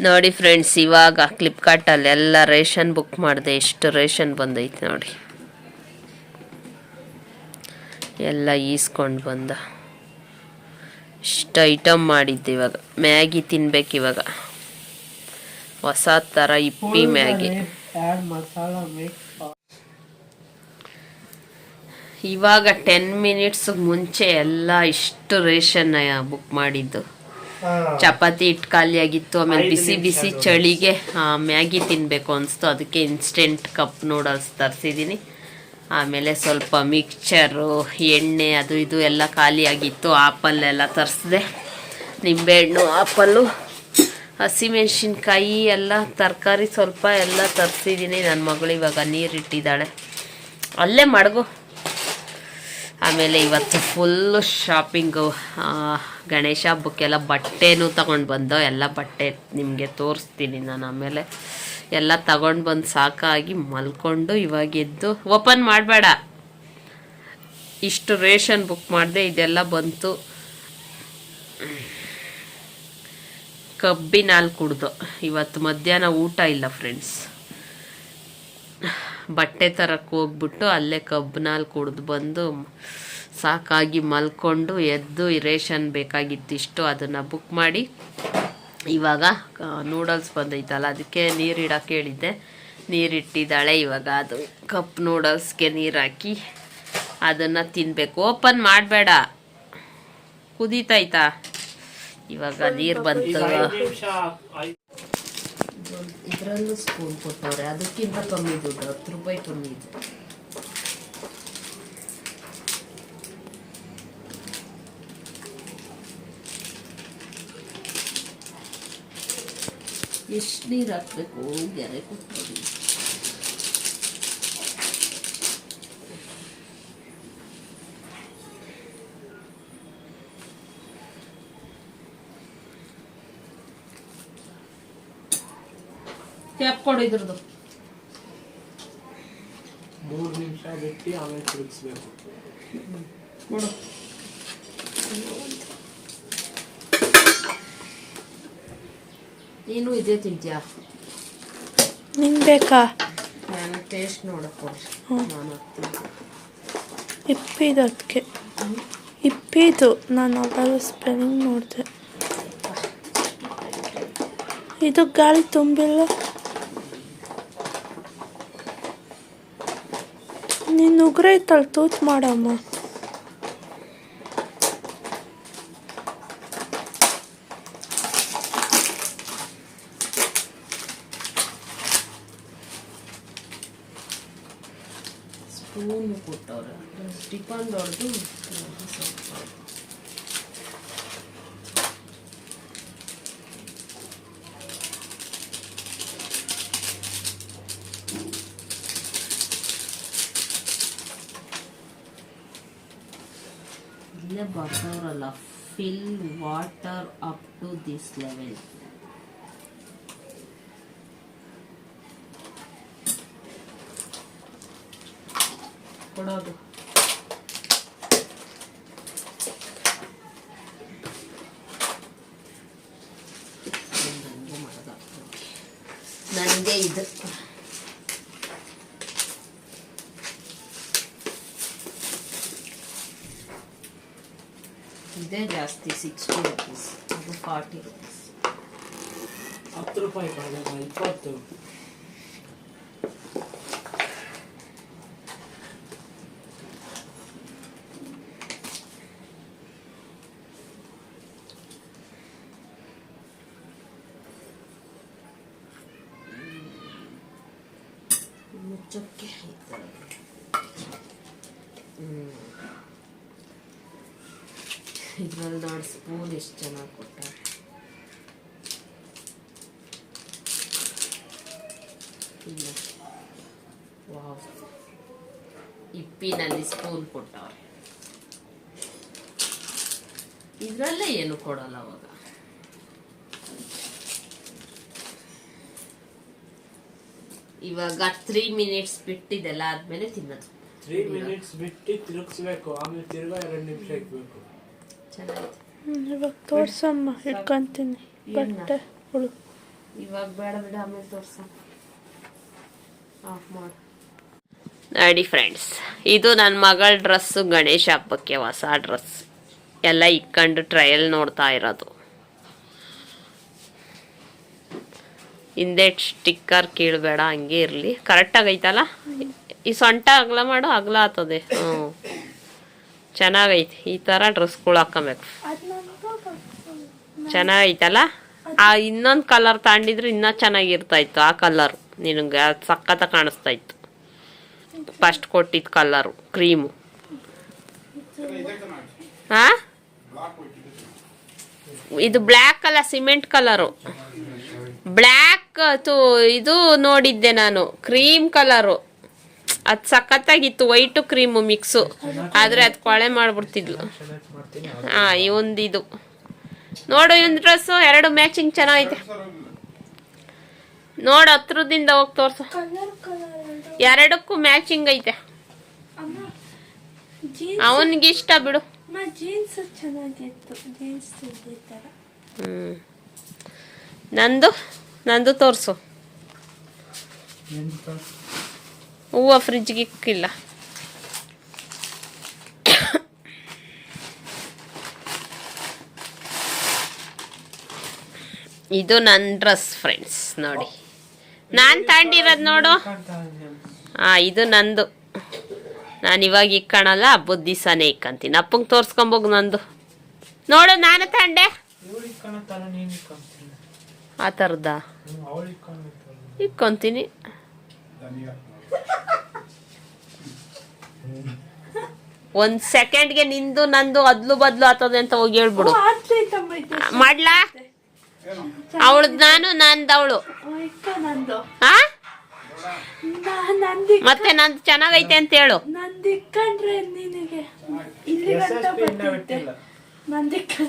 ನೋಡಿ ಫ್ರೆಂಡ್ಸ್ ಇವಾಗ ಫ್ಲಿಪ್ಕಾರ್ಟಲ್ಲಿ ಎಲ್ಲ ರೇಷನ್ ಬುಕ್ ಮಾಡಿದೆ ಎಷ್ಟು ರೇಷನ್ ಬಂದೈತೆ ನೋಡಿ. ಎಲ್ಲ ಈಸ್ಕೊಂಡು ಬಂದ. ಇಷ್ಟು ಐಟಮ್ ಮಾಡಿದ್ದು ಇವಾಗ. ಮ್ಯಾಗಿ ತಿನ್ಬೇಕು ಇವಾಗ. ಹೊಸ ಥರ ಇಪ್ಪಿ ಮ್ಯಾಗಿ. ಇವಾಗ ಟೆನ್ ಮಿನಿಟ್ಸ್ ಮುಂಚೆ ಎಲ್ಲ ಇಷ್ಟು ರೇಷನ್ ಬುಕ್ ಮಾಡಿದ್ದು. ಚಪಾತಿ ಹಿಟ್ಟು ಖಾಲಿ ಆಗಿತ್ತು ಆಮೇಲೆ ಬಿಸಿ ಬಿಸಿ ಚಳಿಗೆ ಮ್ಯಾಗಿ ತಿನ್ನಬೇಕು ಅನಿಸ್ತು. ಅದಕ್ಕೆ ಇನ್ಸ್ಟೆಂಟ್ ಕಪ್ ನೂಡಲ್ಸ್ ತರಿಸಿದ್ದೀನಿ ಆಮೇಲೆ ಸ್ವಲ್ಪ ಮಿಕ್ಚರು ಎಣ್ಣೆ ಅದು ಇದು ಎಲ್ಲ ಖಾಲಿ ಆಗಿತ್ತು ಆಪಲ್ ಎಲ್ಲ ತರಿಸಿದೆ. ನಿಂಬೆಹಣ್ಣು ಆಪಲ್ಲು ಹಸಿಮೆಣ್ಸಿನ್ಕಾಯಿ ಎಲ್ಲ ತರಕಾರಿ ಸ್ವಲ್ಪ ಎಲ್ಲ ತರಿಸಿದ್ದೀನಿ ನನ್ನ ಮಗಳು ಇವಾಗ ನೀರಿಟ್ಟಿದ್ದಾಳೆ ಅಲ್ಲೇ ಮಡಗು. ಆಮೇಲೆ ಇವತ್ತು ಫುಲ್ಲು ಶಾಪಿಂಗು ಗಣೇಶ ಹಬ್ಬಕ್ಕೆಲ್ಲ ಬಟ್ಟೆನೂ ತಗೊಂಡು ಬಂದೋ, ಎಲ್ಲ ಬಟ್ಟೆ ನಿಮಗೆ ತೋರಿಸ್ತೀನಿ ನಾನು ಆಮೇಲೆ ಎಲ್ಲ ತಗೊಂಡು ಬಂದು ಸಾಕಾಗಿ ಮಲ್ಕೊಂಡು ಇವಾಗ ಎದ್ದು ಓಪನ್ ಮಾಡಬೇಡ. ಇಷ್ಟು ರೇಷನ್ ಬುಕ್ ಮಾಡಿದೆ, ಇದೆಲ್ಲ ಬಂತು. ಕಬ್ಬಿನ ಹಾಲು ಕುಡ್ದು. ಇವತ್ತು ಮಧ್ಯಾಹ್ನ ಊಟ ಇಲ್ಲ ಫ್ರೆಂಡ್ಸ್ ಬಟ್ಟೆ ತರಕ್ಕೆ ಹೋಗ್ಬಿಟ್ಟು ಅಲ್ಲೇ ಕಬ್ಬಿನಲ್ಲಿ ಕುಡಿದು ಬಂದು ಸಾಕಾಗಿ ಮಲ್ಕೊಂಡು ಎದ್ದು ರೇಷನ್ ಬೇಕಾಗಿತ್ತಿಷ್ಟು ಅದನ್ನು ಬುಕ್ ಮಾಡಿ. ಇವಾಗ ನೂಡಲ್ಸ್ ಬಂದೈತಲ್ಲ, ಅದಕ್ಕೆ ನೀರು ಇಡಕ್ಕೆ ಹೇಳಿದ್ದೆ. ನೀರಿಟ್ಟಿದ್ದಾಳೆ ಇವಾಗ ಅದು. ಕಪ್ ನೂಡಲ್ಸ್ಗೆ ನೀರು ಹಾಕಿ ಅದನ್ನು ತಿನ್ನಬೇಕು ಓಪನ್ ಮಾಡಬೇಡ. ಕುದೀತೈತಾ ಇವಾಗ ನೀರು ಬಂತು. ಇದರಲ್ಲೂ ಸ್ಪೂನ್ ಕೊಟ್ಟವ್ರೆ ಅದಕ್ಕಿಂತ ಕಮ್ಮಿ ದುಡ್ಡು ಹತ್ತು ರೂಪಾಯಿ ಕಮ್ಮಿ ಇದೆ ಎಷ್ಟು ನೀರು ಹಾಕ್ಬೇಕು ಗೆರೆ ಕೊಟ್ಟವ್ರಿ ಕ್ಯಾಪ್ ಕೊಡು ಇದ್ರದ್ದು. ಮೂರು ನಿಮಿಷ ಬಿಟ್ಟು ಆಮೇಲೆ ತಿರುಗಿಸ್ಬೇಕು. ಕೊಡು. ನೀನು ಇದೇ ತಿಂತೀಯಾ? ನಿಂಗೆ ಬೇಕಾ? ನಾನು ಟೇಸ್ಟ್ ನೋಡಕ್ಕೆ ನಾನು ಹಾಕ್ತೀನಿ ಇಪ್ಪಿದು ಅದಕ್ಕೆ ಇಪ್ಪಿದು. ನಾನು ಅವಾಗ ಸ್ಪೆಲ್ಲಿಂಗ್ ನೋಡಿದೆ. ಇದು ಗಾಳಿ ತುಂಬಿಲ್ಲ? ನೀನು ಉಗ್ರ ಐತಲ್ಲ ತೂತ್ ಮಾಡಮ್ಮ ಸ್ಪೂನ್ ಕೊಟ್ಟವ್ರೆ ಟಿಫನ್ ಹೊಡೆದು ಸ್ವಲ್ಪ ಇಲ್ಲೇ ಬರ್ದವ್ರಲ್ಲ fill water up to this level ಕೊಡೋದು ನನಗೆ ಇದು ಇದೇ ಜಾಸ್ತಿ ಸಿಕ್ಸ್ಟಿ ರುಪೀಸ್ ಅದು ಫಾರ್ಟಿ ರುಪೀಸ್ ಹತ್ತು ರೂಪಾಯಿ ಕಾಲಮ್ಮ ಇಪ್ಪತ್ತು ಮುಚ್ಚಕ್ಕೆ ಇದ್ರಲ್ಲಿ ನೋಡಿ ಸ್ಪೂನ್ ಎಷ್ಟು ಚೆನ್ನಾಗಿ ಕೊಟ್ಟಾರೆ. ಇಲ್ಲ. ವಾವ್. ಇಪ್ಪಿನಲ್ಲಿ ಸ್ಪೂನ್ ಕೊಟ್ಟವ್ರೆ. ಇದರಲ್ಲೇ ಏನು ಕೊಡಲ್ಲ ಅವಾಗ. ಇವಾಗ ತ್ರೀ ಮಿನಿಟ್ಸ್ ಬಿಟ್ಟಿದೆಲ್ಲ ಆದ್ಮೇಲೆ ತಿನ್ನೋದು. ತ್ರೀ ಮಿನಿಟ್ಸ್ ಬಿಟ್ಟು ತಿರುಗಿಸ್ಬೇಕು, ಆಮೇಲೆ ತಿರ್ಗಾ ಎರಡು ನಿಮಿಷ ಇಕ್ಬೇಕು. ಚೆನ್ನಾಗಿದೆ. ಇವಾಗ ತೋರ್ಸಮ್ಮ ಇಟ್ಕೊಂತೀನಿ. ಬಟ್ಟೆ ಹುಳು. ಇವಾಗ ಬೇಡ ಬಿಡ ಆಮೇಲೆ ತೋರ್ಸ. ಆಫ್ ಮಾಡು. ನೋಡಿ ಫ್ರೆಂಡ್ಸ್ ಇದು ನನ್ನ ಮಗಳ ಡ್ರೆಸ್ಸು ಗಣೇಶ ಹಬ್ಬಕ್ಕೆ ಹೊಸ ಡ್ರೆಸ್ ಎಲ್ಲ ಇಕ್ಕಂಡು ಟ್ರಯಲ್ ನೋಡ್ತಾ ಇರೋದು. ಹಿಂದೆ ಸ್ಟಿಕ್ಕರ್ ಕೀಳ್ಬೇಡ ಹಂಗೆ ಇರಲಿ. ಕರೆಕ್ಟ್ ಆಗೈತಲ್ಲ? ಈ ಸೊಂಟ ಅಗಲ ಮಾಡು ಅಗಲ ಆತದೆ. ಹ್ಞೂ ಚೆನ್ನಾಗೈತಿ. ಈ ಥರ ಡ್ರೆಸ್ಗಳು ಹಾಕೊಬೇಕು. ಚೆನ್ನಾಗೈತಲ್ಲ? ಆ ಇನ್ನೊಂದು ಕಲರ್ ತಗೊಂಡಿದ್ರೆ ಇನ್ನೂ ಚೆನ್ನಾಗಿರ್ತಾ ಇತ್ತು ಆ ಕಲರು ನಿನಗೆ ಅದು ಸಕ್ಕತ್ತ ಕಾಣಿಸ್ತಾ ಇತ್ತು ಫಸ್ಟ್ ಕೊಟ್ಟಿದ್ದು ಕಲರು ಕ್ರೀಮು ಹಾ ಇದು ಬ್ಲ್ಯಾಕ್ ಅಲ್ಲ ಸಿಮೆಂಟ್ ಕಲರು ಬ್ಲ್ಯಾಕ್ ಇದು ನೋಡಿದ್ದೆ ನಾನು ಕ್ರೀಮ್ ಕಲರು ಅದು ಸಖತ್ತಾಗಿತ್ತು ವೈಟು ಕ್ರೀಮು ಮಿಕ್ಸು ಆದರೆ ಅದು ಕೊಳೆ ಮಾಡ್ಬಿಡ್ತಿದ್ಲು. ಹಾಂ, ಈ ಇವಂದು ಇದು. ನೋಡು ಇವನ್ ಡ್ರೆಸ್ಸು ಎರಡು ಮ್ಯಾಚಿಂಗ್ ಚೆನ್ನಾಗೈತೆ. ನೋಡು, ಹತ್ರದಿಂದ ಹೋಗಿ ತೋರ್ಸು. ಎರಡಕ್ಕೂ ಮ್ಯಾಚಿಂಗ್ ಐತೆ. ಅವನಿಗೆ ಇಷ್ಟ ಬಿಡು. ಹ್ಞೂ ನಂದು ನಂದು ತೋರಿಸು. ಹೂವು ಫ್ರಿಜ್ಗೆ ಇಕ್ಕಿಲ್ಲ. ಇದು ನನ್ನ ಡ್ರೆಸ್ ಫ್ರೆಂಡ್ಸ್ ನೋಡಿ. ನಾನು ತಗೊಂಡಿರೋದು ನೋಡು. ಹಾಂ ಆ ಇದು ನಂದು. ನಾನು ಇವಾಗ ಇಕ್ಕಣಲ್ಲ ಹಬ್ಬದ ದಿವಸನೇ ಇಕ್ಕಂತೀನಿ. ಅಪ್ಪಂಗೆ ತೋರ್ಸ್ಕೊಂಬೋಗ ನಂದು. ನೋಡು ನಾನು ಇಕ್ಕೊಂತೀನಿ ಆ ಥರದ ಹ್ಞೂ ಇಕ್ಕೊಂತೀನಿ. ಒಂದು ಸೆಕೆಂಡ್ಗೆ ನಿಂದು ನಂದು ಅದ್ಲು ಬದ್ಲು ಆತದೆ ಅಂತ ಹೋಗಿ ಹೇಳ್ಬಿಡು. ಮಾಡ್ಲಾ? ಅವಳದ್ ನಾನು ಅವಳು ಇಕ್ಕ ನಂದು. ಹಾ ನಂದಿ ಮತ್ತೆ ನಂದು ಚೆನ್ನಾಗೈತೆ ಅಂತ ಹೇಳು.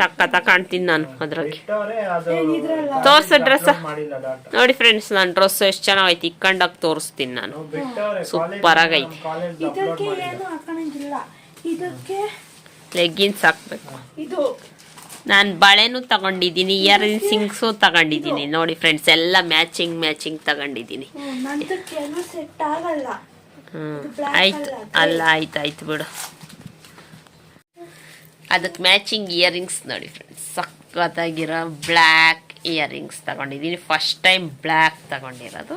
ಸಖತ್ತ ಕಾಣ್ತೀನಿ ನಾನು ಅದ್ರಾಗೆ ತೋರ್ಸ? ಡ್ರೆಸ್ ನೋಡಿ ಫ್ರೆಂಡ್ಸ್ ನಾನು ಡ್ರೆಸ್ ಎಷ್ಟು ಚೆನ್ನಾಗೈತಿ ಇಕ್ಕಂಡಾಗ ತೋರಿಸ್ತೀನಿ ನಾನು. ಸೂಪರ್ ಆಗೈತಿ. ಲೆಗ್ಗಿನ್ಸ್ ಹಾಕ್ಬೇಕು. ಇದು ನಾನು ಬಳೆನು ತಗೊಂಡಿದ್ದೀನಿ ಇಯರ್ ಸಿಂಗ್ಸು ತಗೊಂಡಿದ್ದೀನಿ. ನೋಡಿ ಫ್ರೆಂಡ್ಸ್ ಎಲ್ಲ ಮ್ಯಾಚಿಂಗ್ ಮ್ಯಾಚಿಂಗ್ ತಗೊಂಡಿದ್ದೀನಿ. ಹ್ಞೂ ಆಯ್ತು. ಅಲ್ಲ, ಅಲ್ಲ ಆಯ್ತು ಆಯ್ತು ಬಿಡು. ಅದಕ್ಕೆ ಮ್ಯಾಚಿಂಗ್ ಇಯರಿಂಗ್ಸ್ ನೋಡಿ ಫ್ರೆಂಡ್ಸ್ ಸಖತ್ತಾಗಿರೋ ಬ್ಲ್ಯಾಕ್ ಇಯರಿಂಗ್ಸ್ ತಗೊಂಡಿದ್ದೀನಿ. ಫಸ್ಟ್ ಟೈಮ್ ಬ್ಲ್ಯಾಕ್ ತಗೊಂಡಿರೋದು.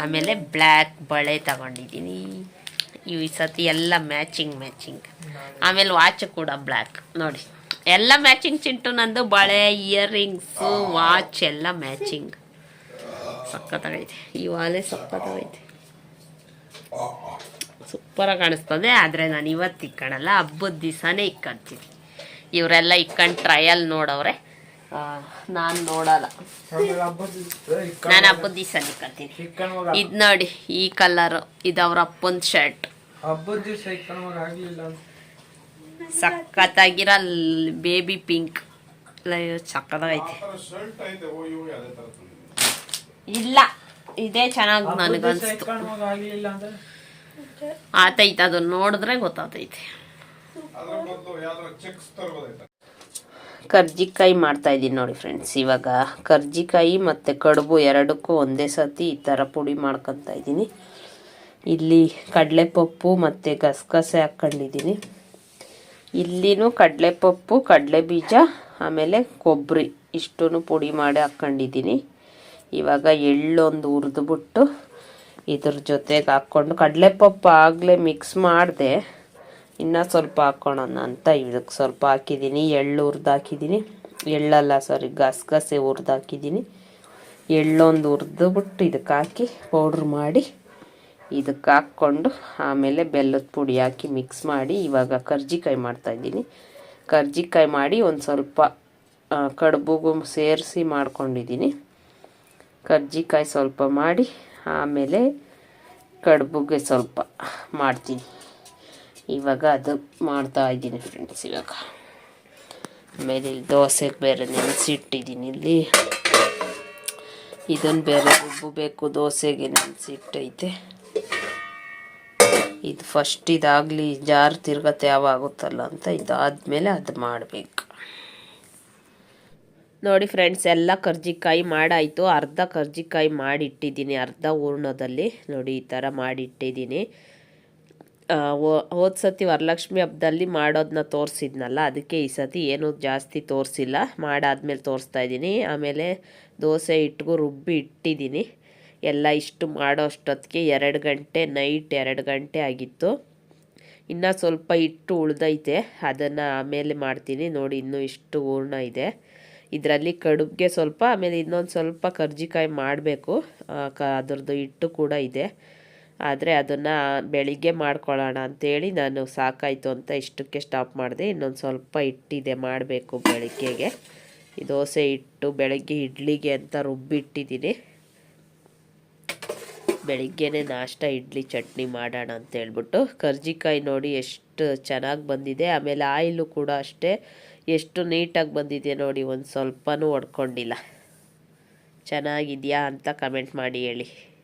ಆಮೇಲೆ ಬ್ಲ್ಯಾಕ್ ಬಳೆ ತಗೊಂಡಿದ್ದೀನಿ. ಈ ಸತಿ ಎಲ್ಲ ಮ್ಯಾಚಿಂಗ್ ಮ್ಯಾಚಿಂಗ್ ಆಮೇಲೆ ವಾಚ್ ಕೂಡ ಬ್ಲ್ಯಾಕ್ ನೋಡಿ, ಎಲ್ಲ ಮ್ಯಾಚಿಂಗ್ ಚಿಂಟು ನಂದು. ಬಳೆ ಇಯರಿಂಗ್ಸು ವಾಚ್ ಎಲ್ಲ ಮ್ಯಾಚಿಂಗ್ ಸಖತ್ತಾಗೈತೆ. ಈ ವಾಲೆ ಸಖತ್ತಾಗೈತೆ. ಸೂಪರಾಗಿ ಕಾಣಿಸ್ತದೆ. ಆದರೆ ನಾನು ಇವತ್ತು ಇಕ್ಕಣಲ್ಲ. ಹಬ್ಬದ ದಿವಸನೇ ಇಕ್ಕಂತೀನಿ. ಇವರೆಲ್ಲ ಇಕ್ಕಂಡು ಟ್ರಯಲ್ ನೋಡವ್ರೆ. ನಾನು ನೋಡಲ್ಲ. ನಾನು ಹಬ್ಬದ ದಿವಸ ಇಕ್ಕಣವಾಗ ಇದು ನೋಡಿ ಈ ಕಲರು ಇದು ಅವ್ರ ಅಪ್ಪನ ಶರ್ಟ್ ಸಖತ್ತಾಗಿರೋ ಬೇಬಿ ಪಿಂಕ್ ಸಖತ್ತಾಗೈತೆ. ಇಲ್ಲ ಇದೇ ಚೆನ್ನಾಗಿ ನನಗನ್ಸ್ತು. ಇಕ್ಕಣವಾಗ ಆಗ್ಲಿಲ್ಲ ಅಂದ್ರೆ? ಆತೈತೆ ಅದನ್ನ ನೋಡಿದ್ರೆ ಗೊತ್ತಾತೈತೆ. ಕರ್ಜಿಕಾಯಿ ಮಾಡ್ತಾ ಇದ್ದೀನಿ ನೋಡಿ ಫ್ರೆಂಡ್ಸ್ ಇವಾಗ ಕರ್ಜಿಕಾಯಿ ಮತ್ತು ಕಡುಬು ಎರಡಕ್ಕೂ ಒಂದೇ ಸತಿ ಈ ಥರ ಪುಡಿ ಮಾಡ್ಕೊತಾ ಇದ್ದೀನಿ. ಇಲ್ಲಿ ಕಡಲೆಪಪ್ಪು ಮತ್ತು ಗಸಗಸೆ ಹಾಕ್ಕೊಂಡಿದ್ದೀನಿ ಇಲ್ಲಿನೂ ಕಡಲೆಪಪ್ಪು ಕಡಲೆ ಬೀಜ ಆಮೇಲೆ ಕೊಬ್ಬರಿ ಇಷ್ಟೂ ಪುಡಿ ಮಾಡಿ ಹಾಕ್ಕೊಂಡಿದ್ದೀನಿ ಇವಾಗ ಎಳ್ಳೊಂದು ಹುರಿದ್ಬಿಟ್ಟು ಇದ್ರ ಜೊತೆಗೆ ಹಾಕ್ಕೊಂಡು ಕಡಲೆಪಪ್ಪು ಆಗಲೇ ಮಿಕ್ಸ್ ಮಾಡಿದೆ. ಇನ್ನೂ ಸ್ವಲ್ಪ ಹಾಕ್ಕೊಳೋಣ ಅಂತ ಇದಕ್ಕೆ ಸ್ವಲ್ಪ ಹಾಕಿದ್ದೀನಿ. ಎಳ್ಳು ಹುರ್ದು ಹಾಕಿದ್ದೀನಿ. ಎಳ್ಳಲ್ಲ ಸಾರಿ ಗಸಗಸೆ ಹುರ್ದು ಹಾಕಿದ್ದೀನಿ. ಎಳ್ಳೊಂದು ಹುರಿದ್ಬಿಟ್ಟು ಇದಕ್ಕೆ ಹಾಕಿ ಪೌಡ್ರ್ ಮಾಡಿ ಇದಕ್ಕೆ ಹಾಕ್ಕೊಂಡು ಆಮೇಲೆ ಬೆಲ್ಲದ ಪುಡಿ ಹಾಕಿ ಮಿಕ್ಸ್ ಮಾಡಿ ಇವಾಗ ಕರ್ಜಿಕಾಯಿ ಮಾಡ್ತಾಯಿದ್ದೀನಿ ಕರ್ಜಿಕಾಯಿ ಮಾಡಿ ಒಂದು ಸ್ವಲ್ಪ ಕಡುಬುಗೂ ಸೇರಿಸಿ ಮಾಡ್ಕೊಂಡಿದ್ದೀನಿ. ಕರ್ಜಿಕಾಯಿ ಸ್ವಲ್ಪ ಮಾಡಿ ಆಮೇಲೆ ಕಡುಬುಗೆ ಸ್ವಲ್ಪ ಮಾಡ್ತೀನಿ. ಇವಾಗ ಅದು ಮಾಡ್ತಾ ಇದ್ದೀನಿ ಫ್ರೆಂಡ್ಸ್ ಇವಾಗ. ಆಮೇಲೆ ಇಲ್ಲಿ ದೋಸೆಗೆ ಬೇರೆ ನೆನೆಸಿಟ್ಟಿದ್ದೀನಿ ಇಲ್ಲಿ. ಇದನ್ನು ಬೇರೆ ರುಬ್ಬಬೇಕು ದೋಸೆಗೆ ನೆನೆಸಿಟ್ಟೈತೆ. ಇದು ಫಸ್ಟ್ ಇದಾಗಲಿ ಜಾರು ತಿರ್ಗತ್ತೆ ಯಾವಾಗುತ್ತಲ್ಲ ಅಂತ ಇದಾದಮೇಲೆ ಅದು ಮಾಡಬೇಕು. ನೋಡಿ ಫ್ರೆಂಡ್ಸ್ ಎಲ್ಲ ಕರ್ಜಿಕಾಯಿ ಮಾಡಾಯಿತು. ಅರ್ಧ ಕರ್ಜಿಕಾಯಿ ಮಾಡಿಟ್ಟಿದ್ದೀನಿ, ಅರ್ಧ ಹೂರ್ಣದಲ್ಲಿ. ನೋಡಿ, ಈ ಥರ ಮಾಡಿಟ್ಟಿದ್ದೀನಿ. ಹೋದ ಸತಿ ವರಲಕ್ಷ್ಮಿ ಹಬ್ಬದಲ್ಲಿ ಮಾಡೋದನ್ನ ತೋರಿಸಿದ್ನಲ್ಲ, ಅದಕ್ಕೆ ಈ ಸತಿ ಏನೂ ಜಾಸ್ತಿ ತೋರಿಸಿಲ್ಲ. ಮಾಡಾದ್ಮೇಲೆ ತೋರಿಸ್ತಾ ಇದ್ದೀನಿ. ಆಮೇಲೆ ದೋಸೆ ಇಟ್ಟಿಗೂ ರುಬ್ಬಿ ಇಟ್ಟಿದ್ದೀನಿ. ಎಲ್ಲ ಇಷ್ಟು ಮಾಡೋ ಅಷ್ಟೊತ್ತಿಗೆ ಎರಡು ಗಂಟೆ, ನೈಟ್ ಎರಡು ಗಂಟೆ ಆಗಿತ್ತು. ಇನ್ನು ಸ್ವಲ್ಪ ಹಿಟ್ಟು ಉಳ್ದೈತೆ, ಅದನ್ನು ಆಮೇಲೆ ಮಾಡ್ತೀನಿ. ನೋಡಿ, ಇನ್ನೂ ಇಷ್ಟು ಹೂರ್ಣ ಇದೆ. ಇದರಲ್ಲಿ ಕಡುಬಿಗೆ ಸ್ವಲ್ಪ, ಆಮೇಲೆ ಇನ್ನೊಂದು ಸ್ವಲ್ಪ ಕರ್ಜಿಕಾಯಿ ಮಾಡಬೇಕು. ಕ, ಅದರದ್ದು ಹಿಟ್ಟು ಕೂಡ ಇದೆ. ಆದರೆ ಅದನ್ನು ಬೆಳಿಗ್ಗೆ ಮಾಡ್ಕೊಳ್ಳೋಣ ಅಂಥೇಳಿ ನಾನು ಸಾಕಾಯಿತು ಅಂತ ಇಷ್ಟಕ್ಕೆ ಸ್ಟಾಪ್ ಮಾಡಿದೆ. ಇನ್ನೊಂದು ಸ್ವಲ್ಪ ಇಟ್ಟಿದೆ ಮಾಡಬೇಕು ಬೆಳಿಗ್ಗೆಗೆ. ದೋಸೆ ಹಿಟ್ಟು, ಬೆಳಗ್ಗೆ ಇಡ್ಲಿಗೆ ಅಂತ ರುಬ್ಬಿಟ್ಟಿದ್ದೀನಿ ಬೆಳಿಗ್ಗೆನೇ ನಾಷ್ಟ, ಇಡ್ಲಿ, ಚಟ್ನಿ ಮಾಡೋಣ ಅಂತ ಹೇಳ್ಬಿಟ್ಟು ಕರ್ಜಿಕಾಯಿ ನೋಡಿ ಎಷ್ಟು ಚೆನ್ನಾಗಿ ಬಂದಿದೆ. ಆಮೇಲೆ ಆಯಿಲು ಕೂಡ ಅಷ್ಟೇ. ಎಷ್ಟು ನೀಟಾಗಿ ಬಂದಿದೆ ನೋಡಿ, ಒಂದು ಸ್ವಲ್ಪನೂ ಒಡ್ಕೊಂಡಿಲ್ಲ. ಚೆನ್ನಾಗಿದೆಯಾ ಅಂತ ಕಮೆಂಟ್ ಮಾಡಿ ಹೇಳಿ.